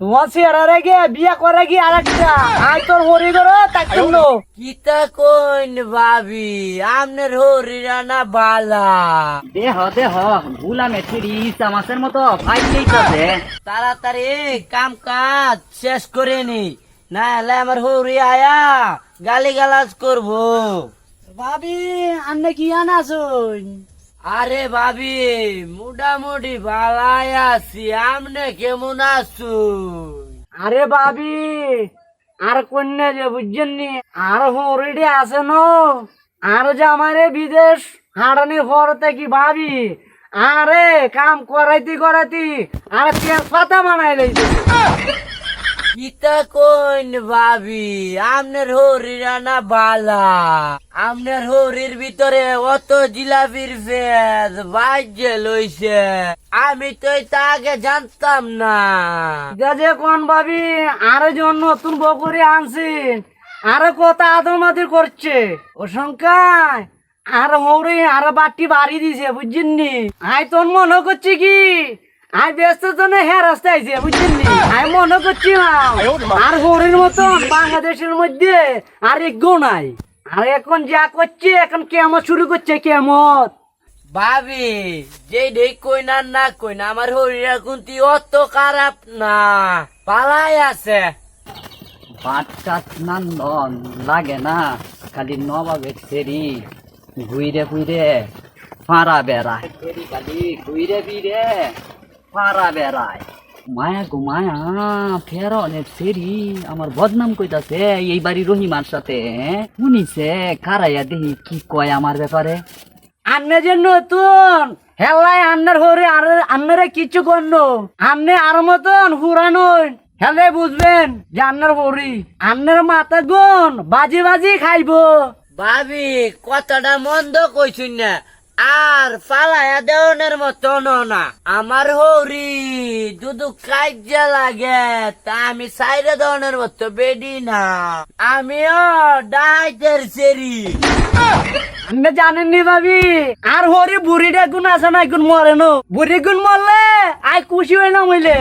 তোমার চেহারা গিয়ে বিয়া করে গিয়ে আরেকটা। আই তোর হরি করো তাই জন্য কিতা কইন ভাবি আমনের হরিরা না বালা। দেহ দেহ গুলামে ছিড়ি চামাচের মতো ফাইলেই কাছে তাড়াতাড়ি কাম কাজ শেষ করে নি না হলে আমার হরি আয়া গালি গালাজ করব। ভাবি আন্নে কি আনাছুন আরে ভাবি, মোটামুটি ভালাই আছি। আমনে কেমন আছো? আরে ভাবি, আর কন্যা যে বুঝছেন নি আর হরিডি আছে ন। আর যে আমারে বিদেশ হারানির হরতে কি ভাবি? আরে, কাম করাইতি করাইতি আর তেল পাতা বানাই লইছে? কিতা কইন ভাবি? আমনের হরিরা না বালা। আমনের হরির ভিতরে অত জিলাপির ফেদ বাজ্যে লইছে। আমি তো আগে জানতাম না। যে কোন ভাবি, আরও জন নতুন বকরি আনছেন আরও কত আদমাদির করছে। ও সংখ্যায় আর হৌরে, আর বাটি বাড়ি দিছে বুঝছেন নি আই তোর মনে করছি কি? আই ব্যস্ত জন্য হ্যাঁ রাস্তায় আইছে বুঝছেন আমি মনে করছি না আর হরির মতন বাংলাদেশের মধ্যে আর এক নাই। আর এখন যা করছে এখন কেমন শুরু করছে কেমন? ভাবি যে দেই কইনা না কইনা আমার হরিরা কুন্তি অত খারাপ না পালাই আছে। বাচ্চা নন্দন লাগে না খালি নবাবের সেরি ঘুইরে ঘুইরে ফাঁড়া সেরি খালি ঘুইরে ফিরে। ফাঁড়া বেড়ায় মায়া গো মায়া ফেরনের সেরি আমার বদনাম কইতাছে এই বাড়ি রহিমার সাথে? শুনিছে? কারাইয়া দেখি কি কয় আমার ব্যাপারে? আন্নে যে নতুন হেলাই আন্নার হরে আর আন্নারে কিছু করন আন্নে আর মতন হুরানো হেলে বুঝবেন যে আন্নার হরি, আন্নার মাথা গুন বাজি বাজি খাইবো। ভাবি, কথাটা মন্দ কইছুন না। আর পালায়া দেওয়ানের মতো না। আমার হরি দুদু কাজ্যা লাগে তা আমি সাইরে দেওয়ানের মতো বেডি না। আমিও ডাইতের সেরি জানেননি ভাবি? আর হরি বুড়িটা গুণ আছে না গুণ মরে নো? বুড়ি গুণ মরলে আই খুশি হই না মইলে।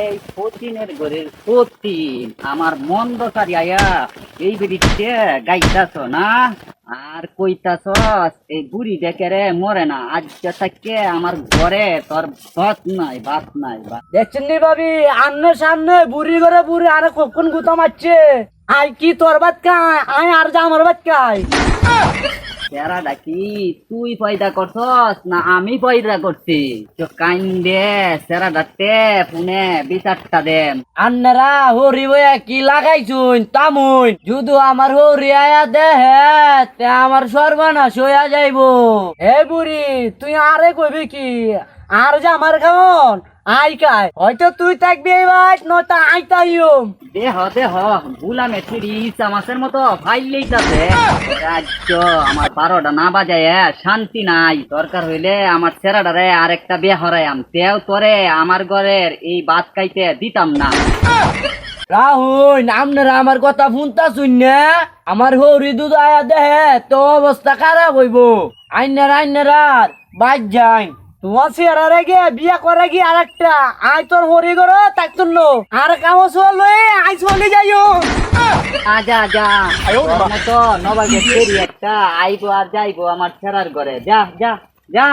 এই পতিনের ঘরের পতিন আমার মন্দ সারি আয়া এই বেরিতে গাইতাছ না? আর কইতাছ এই বুড়ি দেখে রে মরে না। আজ থাকে আমার ঘরে তোর ভাত নাই ভাত নাই দেখছেন নি ভাবি? আন্ন সামনে বুড়ি ঘরে বুড়ি আর কখন গুতা মারছে? আই কি তোর ভাত খায়? আই আর যা আমার ভাত খায়। তেরা ডাকি, তুই পয়দা করছস না আমি পয়দা করছি? তো কাইন্দে সেরা ডাকতে পুনে বিচারটা দে আন্নারা, হরি বয়া কি লাগাইছুন? তামুন। যদি আমার হরি আয়া দেহে তে আমার সর্বনাশ হইয়া যাইব। হে বুড়ি, তুই আরে কবি কি? আর যে আমার খাওন আই খায় হয়তো তুই থাকবি এই ভাই নয়তো আই তাইম দেহ দেহ গুলামে ছিড়ি চামাচের মতো ফাইলেই তাতে রাজ্য আমার বারোটা না বাজায় শান্তি নাই। দরকার হইলে আমার ছেড়াটারে আরেকটা বিয়ে হরাইয়াম তেও তোরে আমার ঘরের এই বাদ খাইতে দিতাম না। রাহুল আপনারা আমার কথা শুনতা শুন আমার হরি দুধ আয়া দেহে তো অবস্থা খারাপ হইব। আইনার আইনার বাদ যাই তোমার বিয়া করে গিয়ে আরেকটা। আই তোর হরি করো আর কামো চল লয়ে আই চলে যাইও। আজা যা তোর মতো নবাগে ফেরি একটা আইবো আর যাইবো আমার ছেড়ার ঘরে। যা যা যা।